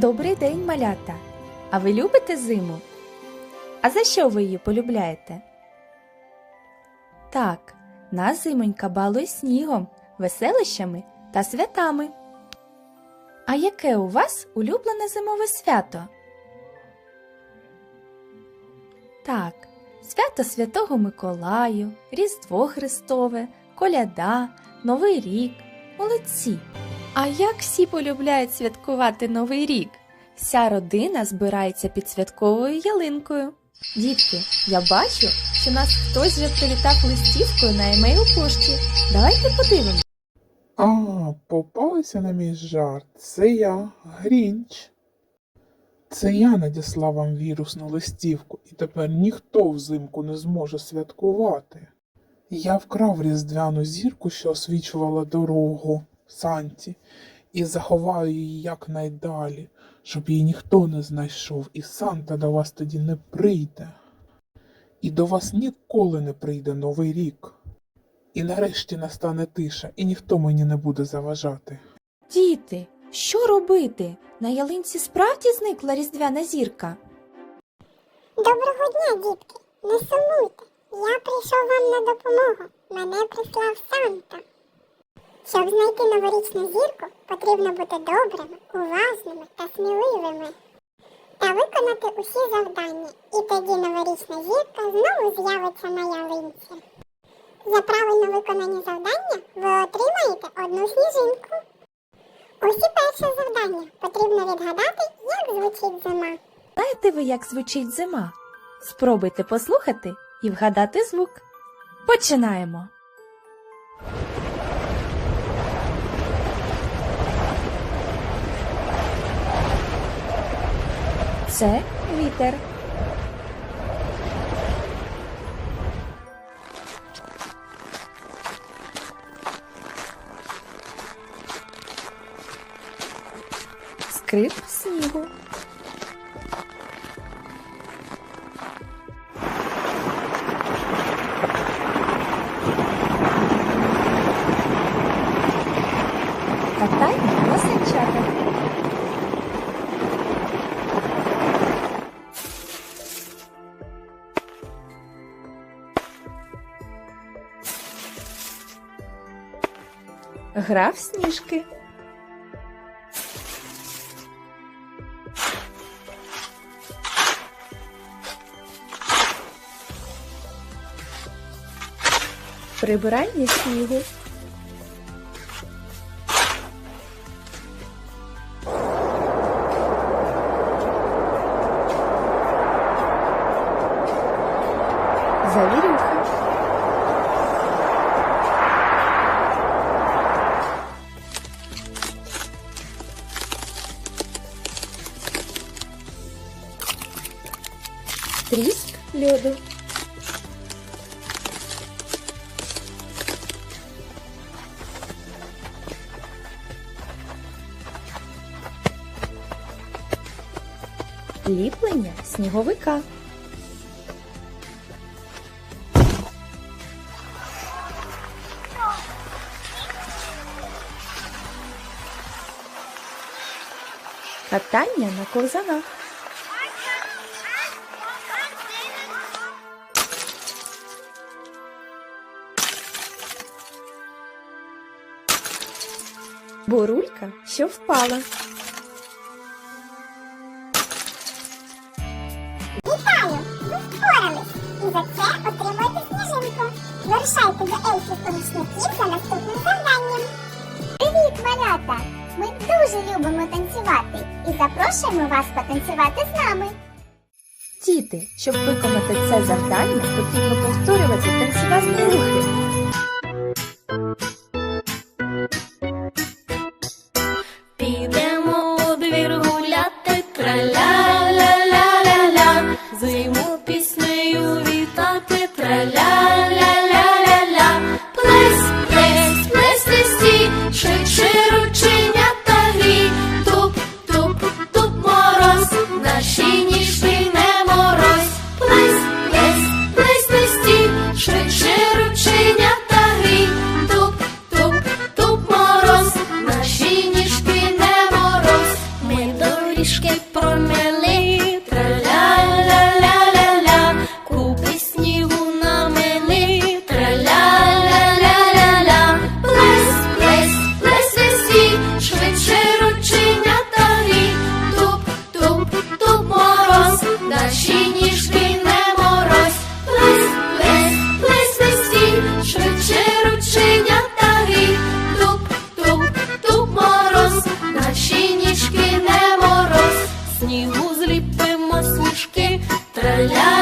Добрий день, малята! А ви любите зиму? А за що ви її полюбляєте? Так, нас зимонька балує снігом, веселищами та святами. А яке у вас улюблене зимове свято? Так, свято Святого Миколаю, Різдво Христове, Коляда, Новий рік, молодці. А як всі полюбляють святкувати Новий рік? Вся родина збирається під святковою ялинкою. Дітки, я бачу, що нас хтось вже привітав листівкою на емейл пошті. Давайте подивимось. А, попалися на мій жарт. Це я, Грінч. Це я надіслав вам вірусну листівку, і тепер ніхто взимку не зможе святкувати. Я вкрав різдвяну зірку, що освічувала дорогу Санті, і заховаю її якнайдалі, щоб її ніхто не знайшов, і Санта до вас тоді не прийде. І до вас ніколи не прийде Новий рік. І нарешті настане тиша, і ніхто мені не буде заважати. Діти, що робити? На ялинці справді зникла різдвяна зірка. Доброго дня, дітки! Не сумуйте. Я прийшов вам на допомогу. Мене прислав Санта. Щоб знайти новорічну зірку, потрібно бути добрими, уважними та сміливими. Та виконати усі завдання, і тоді новорічна зірка знову з'явиться на ялинці. За правильно виконані завдання ви отримаєте одну сніжинку. Усі перші завдання потрібно відгадати, як звучить зима. Знаєте ви, як звучить зима? Спробуйте послухати і вгадати звук. Починаємо. Це вітер. Гра в сніжки. Прибирання снігу. Тріск льоду. Ліплення сніговика. Катання на ковзанах. Бурулька, що впала. Вітаю! Ви впорались! І за це отримуєте сніжинку. Вирушайте до ельфів-помічників за наступним завданням. Привіт, малята! Ми дуже любимо танцювати і запрошуємо вас потанцювати з нами. Діти, щоб виконати це завдання, потрібно повторювати танцювальні рухи. La la.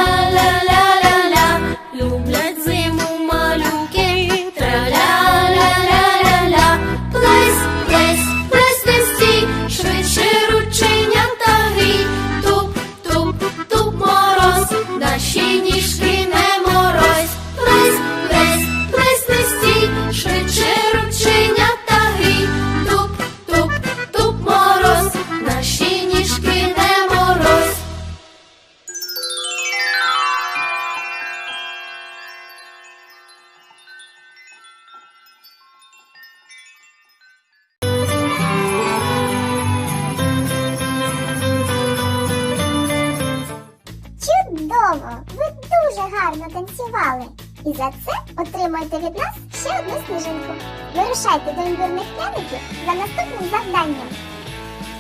Вирушайте до імбирних пряників за наступним завданням.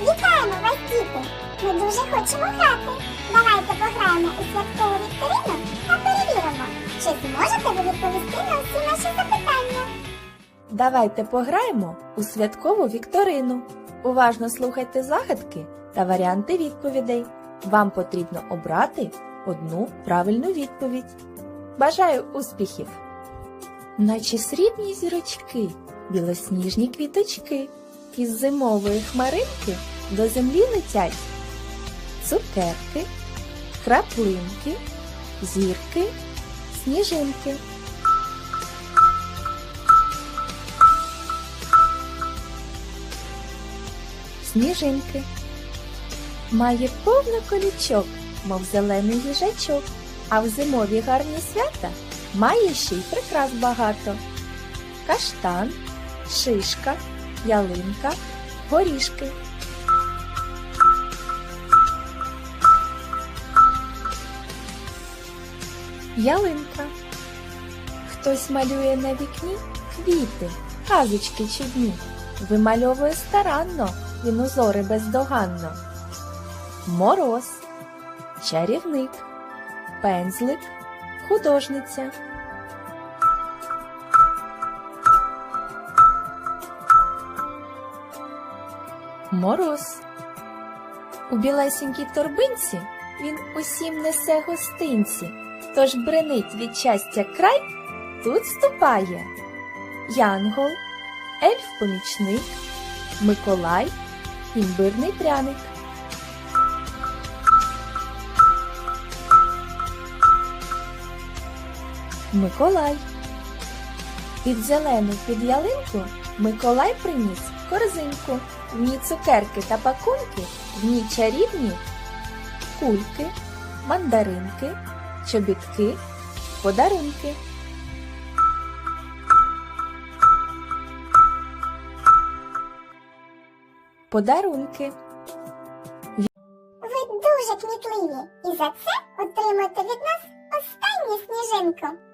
Вітаємо вас, діти! Ми дуже хочемо грати. Давайте пограємо у святкову вікторину та перевіримо, чи зможете ви відповісти на всі наші запитання. Давайте пограємо у святкову вікторину. Уважно слухайте загадки та варіанти відповідей. Вам потрібно обрати одну правильну відповідь. Бажаю успіхів! Наче срібні зірочки, білосніжні квіточки, із зимової хмаринки до землі летять цукерки, краплинки, зірки, сніжинки. сніжинки. Має повно колючок, мов зелений їжачок, а в зимові гарні свята має ще й прикрас багато. Каштан, шишка, ялинка, горішки. Ялинка. Хтось малює на вікні квіти, казочки чудні. Вимальовує старанно, він узори бездоганно. Мороз, чарівник, пензлик, художниця. Мороз. У білесенькій торбинці він усім несе гостинці, тож бренить від щастя край, тут ступає. Янгол, ельф-помічник, Миколай, імбирний пряник. Миколай. Під зелену під ялинку Миколай приніс корзинку. В ній цукерки та пакунки, в ній чарівні кульки, мандаринки, чобітки, подарунки. Подарунки. Ви дуже кмітливі і за це отримуєте від нас останню сніжинку.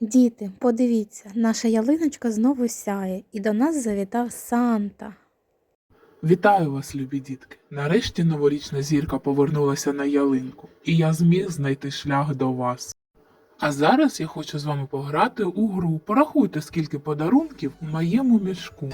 Діти, подивіться, наша ялиночка знову сяє, і до нас завітав Санта. Вітаю вас, любі дітки! Нарешті новорічна зірка повернулася на ялинку, і я зміг знайти шлях до вас. А зараз я хочу з вами пограти у гру. Порахуйте, скільки подарунків у моєму мішку.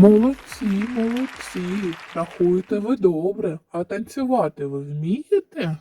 Молодці, молодці. Рахуєте ви добре, а танцювати ви вмієте?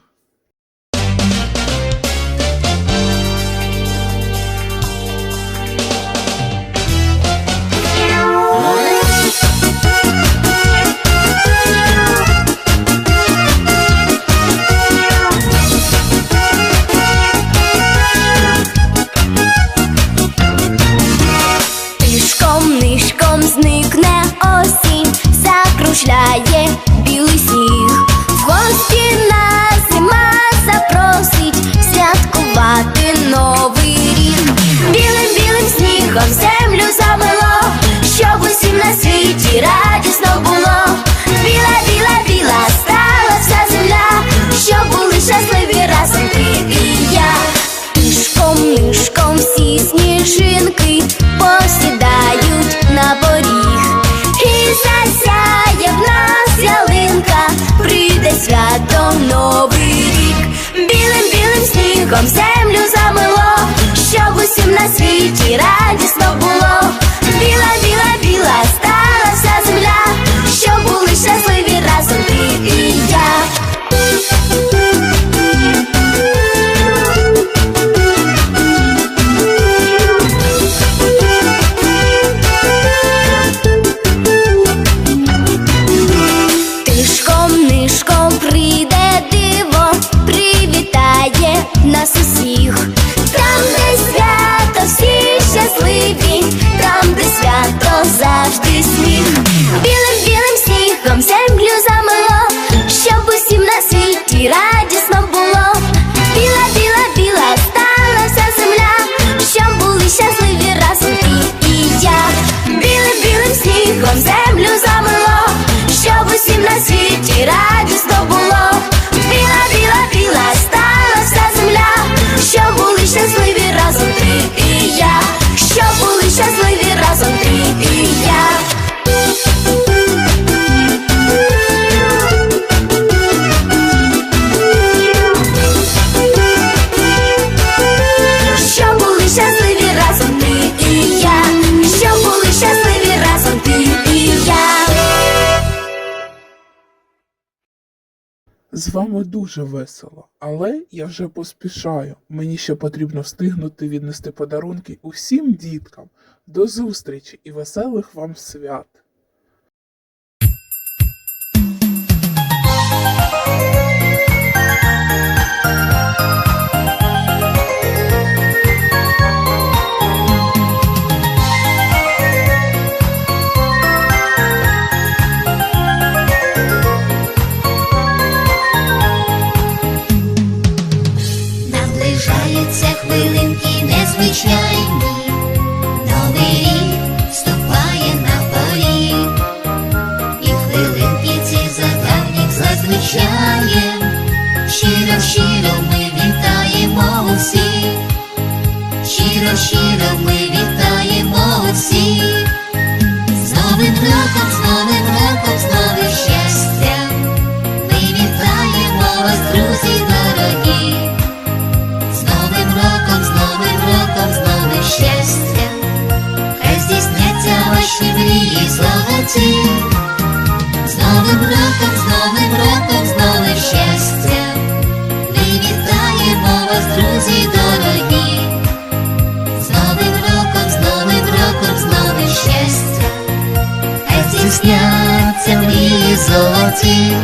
Закружляє білий сніг. В гості нас зима запросить святкувати новий рік. Білим білим снігом землю замело, щоб усім на світі радісно світі радісно було. Tira З вами дуже весело, але я вже поспішаю. Мені ще потрібно встигнути віднести подарунки усім діткам. До зустрічі і веселих вам свят! Золоті. З Новим роком, з Новим роком, з новим щастям, ми вітаємо вас, друзі дорогі. З Новим роком, з Новим роком, з новим щастям, хай здійсняться мрії золоті.